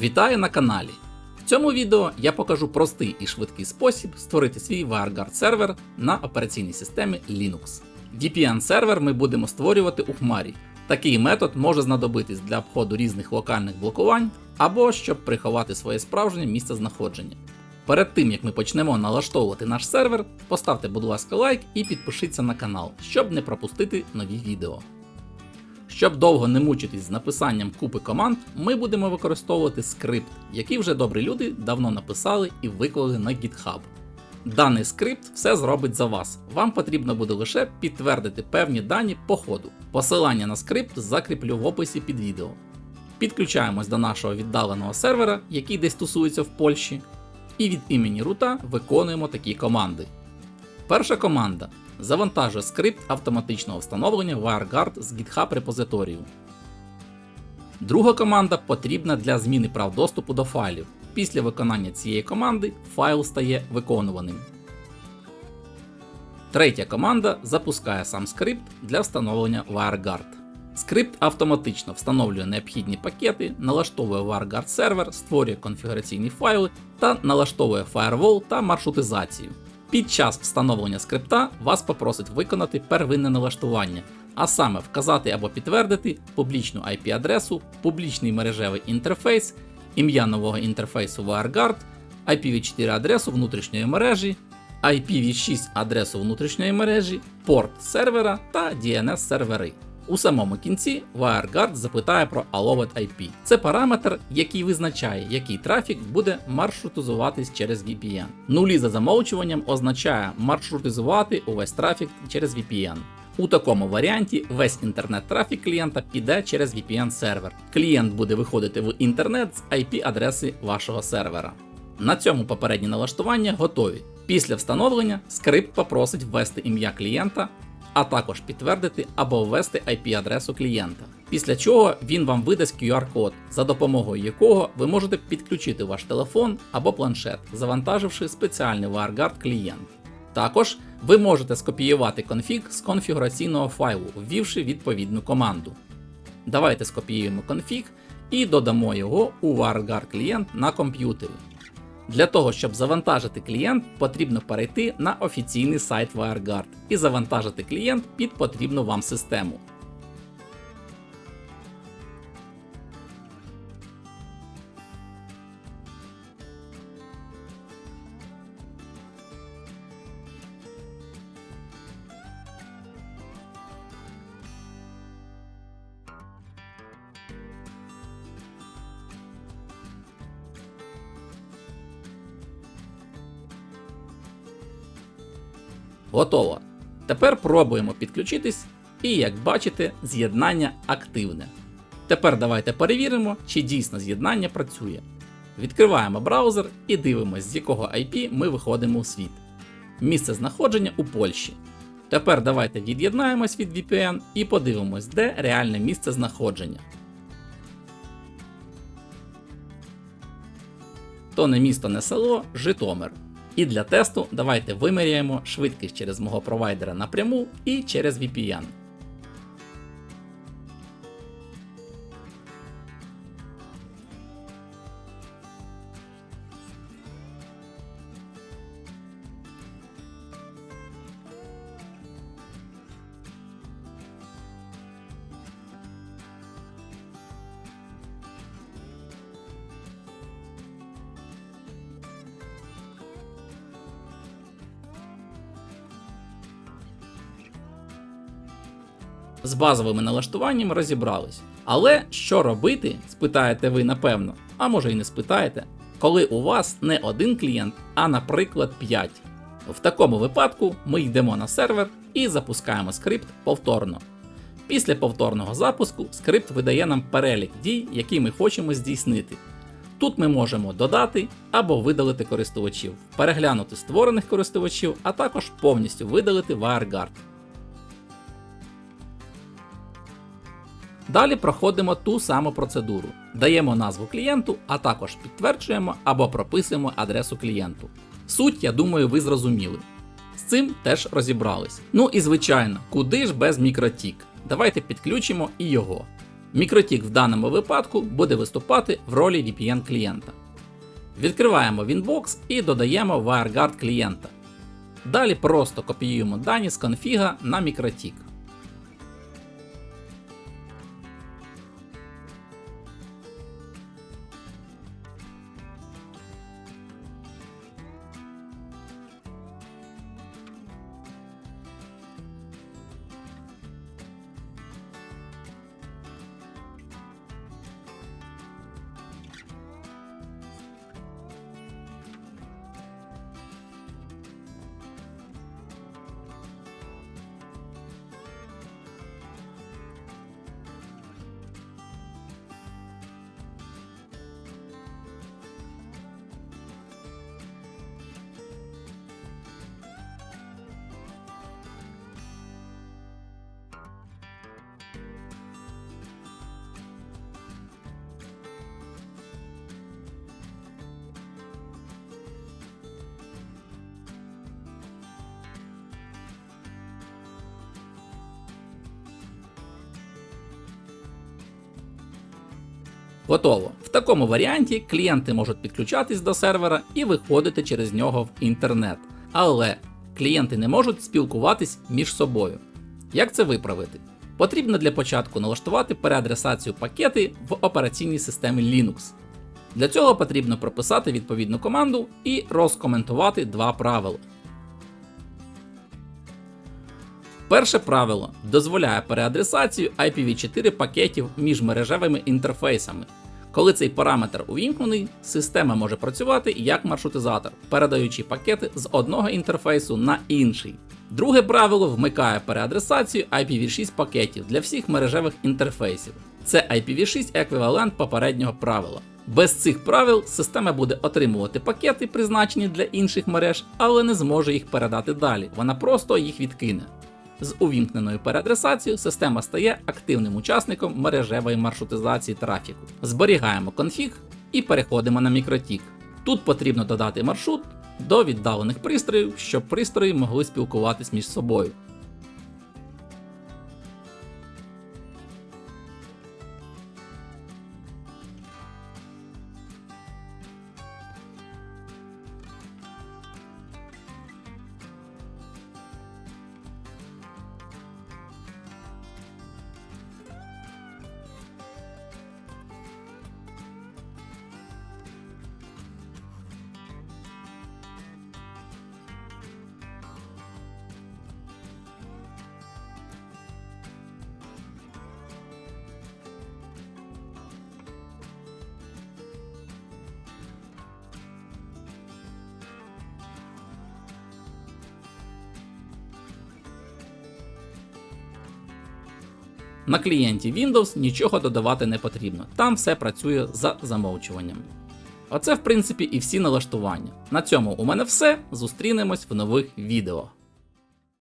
Вітаю на каналі! В цьому відео я покажу простий і швидкий спосіб створити свій WireGuard сервер на операційній системі Linux. VPN сервер ми будемо створювати у Хмарі. Такий метод може знадобитись для обходу різних локальних блокувань або щоб приховати своє справжнє місце знаходження. Перед тим як ми почнемо налаштовувати наш сервер, поставте, будь ласка, лайк і підпишіться на канал, щоб не пропустити нові відео. Щоб довго не мучитись з написанням купи команд, ми будемо використовувати скрипт, який вже добрі люди давно написали і виклали на GitHub. Даний скрипт все зробить за вас. Вам потрібно буде лише підтвердити певні дані по ходу. Посилання на скрипт закріплю в описі під відео. Підключаємось до нашого віддаленого сервера, який десь тусується в Польщі, і від імені рута виконуємо такі команди. Перша команда завантажує скрипт автоматичного встановлення WireGuard з GitHub репозиторію. Друга команда потрібна для зміни прав доступу до файлів. Після виконання цієї команди файл стає виконуваним. Третя команда запускає сам скрипт для встановлення WireGuard. Скрипт автоматично встановлює необхідні пакети, налаштовує WireGuard сервер, створює конфігураційні файли та налаштовує firewall та маршрутизацію. Під час встановлення скрипта вас попросить виконати первинне налаштування, а саме вказати або підтвердити публічну IP-адресу, публічний мережевий інтерфейс, ім'я нового інтерфейсу WireGuard, IPv4 адресу внутрішньої мережі, IPv6 адресу внутрішньої мережі, порт сервера та DNS сервери. У самому кінці WireGuard запитає про Allowed IP. Це параметр, який визначає, який трафік буде маршрутизуватись через VPN. Нулі за замовчуванням означає маршрутизувати увесь трафік через VPN. У такому варіанті весь інтернет-трафік клієнта піде через VPN сервер. Клієнт буде виходити в інтернет з IP-адреси вашого сервера. На цьому попередні налаштування готові. Після встановлення скрипт попросить ввести ім'я клієнта, а також підтвердити або ввести IP-адресу клієнта. Після чого він вам видасть QR-код, за допомогою якого ви можете підключити ваш телефон або планшет, завантаживши спеціальний WireGuard клієнт. Також ви можете скопіювати конфіг з конфігураційного файлу, ввівши відповідну команду. Давайте скопіюємо конфіг і додамо його у WireGuard клієнт на комп'ютері. Для того, щоб завантажити клієнт, потрібно перейти на офіційний сайт WireGuard і завантажити клієнт під потрібну вам систему. Готово. Тепер пробуємо підключитись, і як бачите, з'єднання активне. Тепер давайте перевіримо, чи дійсно з'єднання працює. Відкриваємо браузер і дивимося, з якого IP ми виходимо у світ. Місце знаходження у Польщі. Тепер давайте від'єднаємось від VPN і подивимось, де реальне місце знаходження. То не місто, не село, Житомир. І для тесту давайте виміряємо швидкість через мого провайдера напряму і через VPN. З базовими налаштуваннями розібрались. Але що робити, спитаєте ви напевно, а може і не спитаєте, коли у вас не один клієнт, а наприклад 5. В такому випадку ми йдемо на сервер і запускаємо скрипт повторно. Після повторного запуску скрипт видає нам перелік дій, які ми хочемо здійснити. Тут ми можемо додати або видалити користувачів, переглянути створених користувачів, а також повністю видалити WireGuard. Далі проходимо ту саму процедуру. Даємо назву клієнту, а також підтверджуємо або прописуємо адресу клієнту. Суть, я думаю, ви зрозуміли. З цим теж розібрались. Ну і звичайно, куди ж без мікротік. Давайте підключимо і його. Мікротік в даному випадку буде виступати в ролі VPN клієнта. Відкриваємо Winbox і додаємо WireGuard клієнта. Далі просто копіюємо дані з конфіга на мікротік. Готово. В такому варіанті клієнти можуть підключатись до сервера і виходити через нього в інтернет. Але клієнти не можуть спілкуватись між собою. Як це виправити? Потрібно для початку налаштувати переадресацію пакети в операційній системі Linux. Для цього потрібно прописати відповідну команду і розкоментувати два правила. Перше правило дозволяє переадресацію IPv4 пакетів між мережевими інтерфейсами. Коли цей параметр увімкнений, система може працювати як маршрутизатор, передаючи пакети з одного інтерфейсу на інший. Друге правило вмикає переадресацію IPv6 пакетів для всіх мережевих інтерфейсів. Це IPv6 еквівалент попереднього правила. Без цих правил система буде отримувати пакети, призначені для інших мереж, але не зможе їх передати далі. Вона просто їх відкине. З увімкненою переадресацією система стає активним учасником мережевої маршрутизації трафіку. Зберігаємо конфіг і переходимо на мікротік. Тут потрібно додати маршрут до віддалених пристроїв, щоб пристрої могли спілкуватись між собою. На клієнті Windows нічого додавати не потрібно, там все працює за замовчуванням. Оце, в принципі, і всі налаштування. На цьому у мене все. Зустрінемось в нових відео.